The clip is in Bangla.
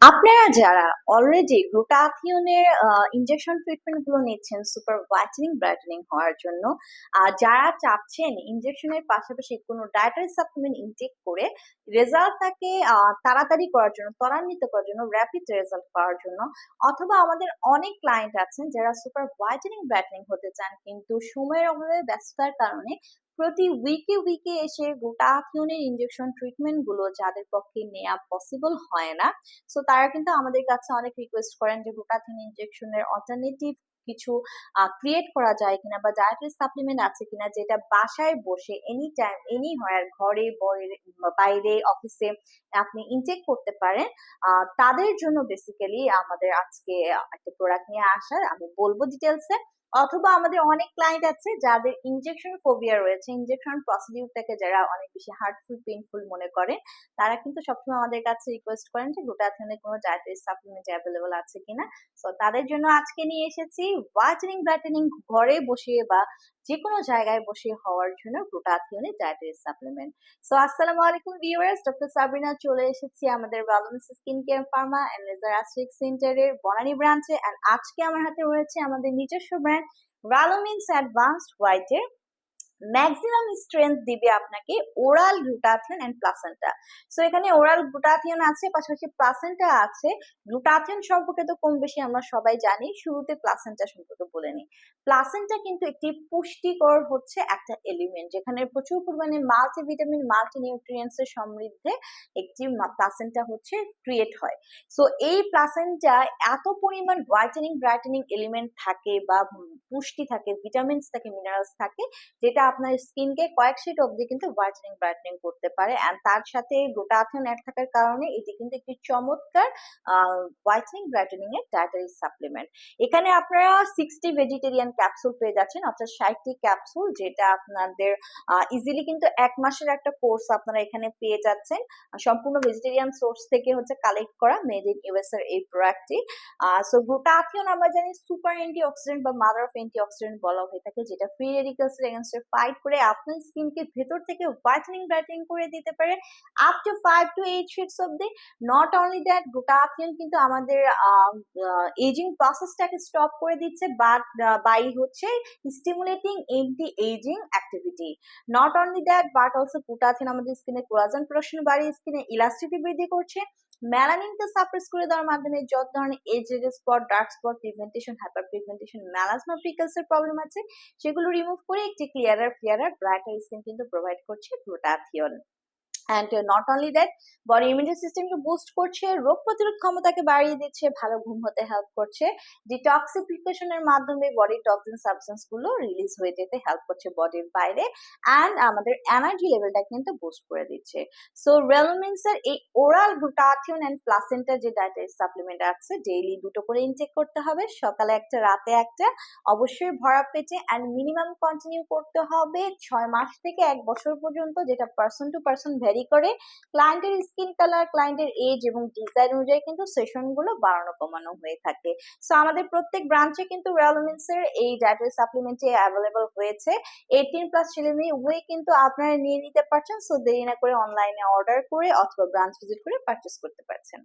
আপনারা যারা অলরেডি গ্লুটাথিওনের ইনজেকশন ট্রিটমেন্টগুলো নিচ্ছেন সুপার হোয়াইটেনিং ব্রাইটেনিং হওয়ার জন্য, আর যারা চাচ্ছেন ইনজেকশনের পাশাপাশি কোনো ডায়েটারি সাপ্লিমেন্ট ইনটেক করে রেজাল্টটাকে তাড়াতাড়ি করার জন্য, ত্বরান্বিত করার জন্য র্যাপিড রেজাল্ট পাওয়ার জন্য, অথবা আমাদের অনেক ক্লায়েন্ট আছেন যারা সুপার হোয়াইটেনিং ব্রাইটেনিং হতে চান, কিন্তু সময়ের অভাবে ব্যস্ততার কারণে প্রতি উইকে উইকে এসে গ্লুটাথিওনের ইনজেকশন ট্রিটমেন্টগুলো যাদের পক্ষে নেওয়া পসিবল হয় না সো তারা কিন্তু আমাদের কাছে অনেক রিকোয়েস্ট করেন যে গোটা গ্লুটাথিন ইনজেকশনের অল্টারনেটিভ কিছু ক্রিয়েট করা যায় কিনা বা ডায়েটারি সাপ্লিমেন্ট আছে কিনা যেটা বাসায় বসে এনি টাইম এনি হয় ঘরে বাইরে অফিসে আপনি ইনটেক করতে পারেন। তাদের জন্য বেসিক্যালি আমাদের আজকে একটা প্রোডাক্ট নিয়ে আসার, আমি বলব ডিটেলসে অথবা আমাদের অনেক ক্লায়েন্ট আছে যাদের ইনজেকশন ফোবিয়া রয়েছে ইনজেকশন প্রসিডিউরটাকে যারা অনেক বেশি হার্টফুল পেইনফুল মনে করে, তারা কিন্তু সবসময় আমাদের কাছে রিকোয়েস্ট করেন যে গ্লুটাথিনের কোনো ডায়েটারি সাপ্লিমেন্ট অ্যাভেলেবল আছে কিনা। সো তাদের জন্য আজকে নিয়ে এসেছি হোয়াইটেনিং ব্রাইটেনিং ঘরে বসিয়ে বা যে কোনো জায়গায় বসে হওয়ার জন্য গ্লুটাথিয়নের ডায়েটারি সাপ্লিমেন্ট। সো, আসসালামু আলাইকুম ভিউয়ার্স, ডক্টর সাবিনা চলে এসেছি আমাদের balance skin care pharma and laser aesthetic সেন্টারের বনানী ব্রাঞ্চে এন্ড আজকে আমার হাতে রয়েছে আমাদের নিজস্ব ব্র্যান্ড রালোমিন্স অ্যাডভান্সড হোয়াইটের ম্যাক্সিমাম স্ট্রেংথ দিবে আপনাকে oral glutathione and placenta so এখানে ওরাল গ্লুটাথিয়ন আছে, পাশাপাশি প্লাসেন্টা আছে। গ্লুটাথিয়ন সম্পর্কে তো কম বেশি আমরা সবাই জানি, শুরুতে প্লাসেন্টা সম্পর্কে বলে নিই। প্লাসেন্টা কিন্তু একটি পুষ্টিকর হচ্ছে একটা এলিমেন্ট যেখানে প্রচুর পরিমাণে মাল্টিভিটামিন মাল্টি নিউট্রিয়েন্টস এর সমৃদ্ধে একটি প্লাসেন্টা হচ্ছে ক্রিয়েট হয়। সো এই প্লাসেন্টা এত পরিমাণ হোয়াইটেনিং ব্রাইটেনিং এলিমেন্ট থাকে বা পুষ্টি থাকে ভিটামিনস থাকে মিনারেলস থাকে, যেটা আপনার স্কিনকে কয়েক শিট অবধি কিন্তু হোয়াইটেনিং ব্রাইটেনিং করতে পারে। অ্যান্ড তার সাথে গ্লুটাথিয়ন অ্যাড থাকার কারণে এটি কিন্তু একটি চমৎকার হোয়াইটেনিং ব্রাইটেনিং এর ডায়েটারি সাপ্লিমেন্ট এখানে আপনারা সিক্সটি ভেজিটেরিয়ান ক্যাপসুল পেয়ে যাচ্ছেন, অর্থাৎ ষাটটি ক্যাপসুল যেটা আপনাদের ইজিলি কিন্তু এক মাসের একটা কোর্স আপনারা এখানে পেয়ে যাচ্ছেন। সম্পূর্ণ ভেজিটেরিয়ান সোর্স থেকে হচ্ছে কালেক্ট করা মেড ইন ইউএস এর এই প্রোডাক্টটি সো গ্লুটাথিয়ন আমরা জানি সুপার অ্যান্টি অক্সিডেন্ট বা মাদার অফ অ্যান্টি অক্সিডেন্ট বলা হয়ে থাকে, যেটা ফ্রি রেডিকালস এগেনস্টে ফাইট করে আপনার স্কিনকে ভেতর থেকে হোয়াইটেনিং ব্রাইটেনিং করে দিতে পারে up to five to eight shades অব্দি নট অনলি দ্যাট গোটা গ্লুটাথিয়ন কিন্তু আমাদের এজিং প্রসেসটাকে স্টপ করে দিচ্ছে বাট বাই হচ্ছে stimulating anti aging activity not only that but also glutathione আমাদের স্কিনে কোলাজেন প্রোডাকশন বাড়িয়ে স্কিনে ইলাস্টিটি বৃদ্ধি করছে। মেলানিনকে সাপ্রেস করে দেওয়ার মাধ্যমে যত ধরনের age spot dark spot pigmentation hyper pigmentation melasma freckles এর প্রবলেম আছে, সেগুলো রিমুভ করে একটি ক্লিয়ারার ব্রাইটার স্কিন কিন্তু প্রোভাইড করছে glutathione and not only that body immunity সিস্টেমকে বুস্ট করছে, রোগ প্রতিরোধ ক্ষমতাকে বাড়িয়ে দিচ্ছে, ভালো ঘুম হতে হেল্প করছে ডিটক্সিফিকেশনের মাধ্যমে বডির টক্সিন সাবস্টেন্সগুলো রিলিজ হয়ে যেতে হেল্প করছে বডির বাইরে অ্যান্ড আমাদের এনার্জি লেভেলটা কিন্তু বুস্ট করে দিচ্ছে। সো রেলমিন্স এর এই ওরাল গ্লুটাথিয়ন অ্যান্ড প্লাসেন্টার যে ডায়েটারি সাপ্লিমেন্ট আছে ডেইলি দুটো করে ইনটেক করতে হবে, সকালে একটা, রাতে একটা, অবশ্যই ভরা পেটে অ্যান্ড মিনিমাম কন্টিনিউ করতে হবে ছয় মাস থেকে এক বছর পর্যন্ত, যেটা person to person vary vary করে। ক্লায়েন্টের স্কিন কালার ক্লায়েন্টের এজ এবং ডিজাইন অনুযায়ী কিন্তু সেশনগুলো বাড়ানো কমানো হয়ে থাকে। সো আমাদের প্রত্যেক ব্রাঞ্চে কিন্তু রিয়ালমেন্টস এর এই ডায়েটারি সাপ্লিমেন্ট অ্যাভেলেবল হয়েছে। এইটিন প্লাস ছেলে মেয়ে উভয় কিন্তু আপনারা নিয়ে নিতে পারছেন। সো দেরি না করে অনলাইনে অর্ডার করে অথবা ব্রাঞ্চ ভিজিট করে পারচেস করতে পারছেন।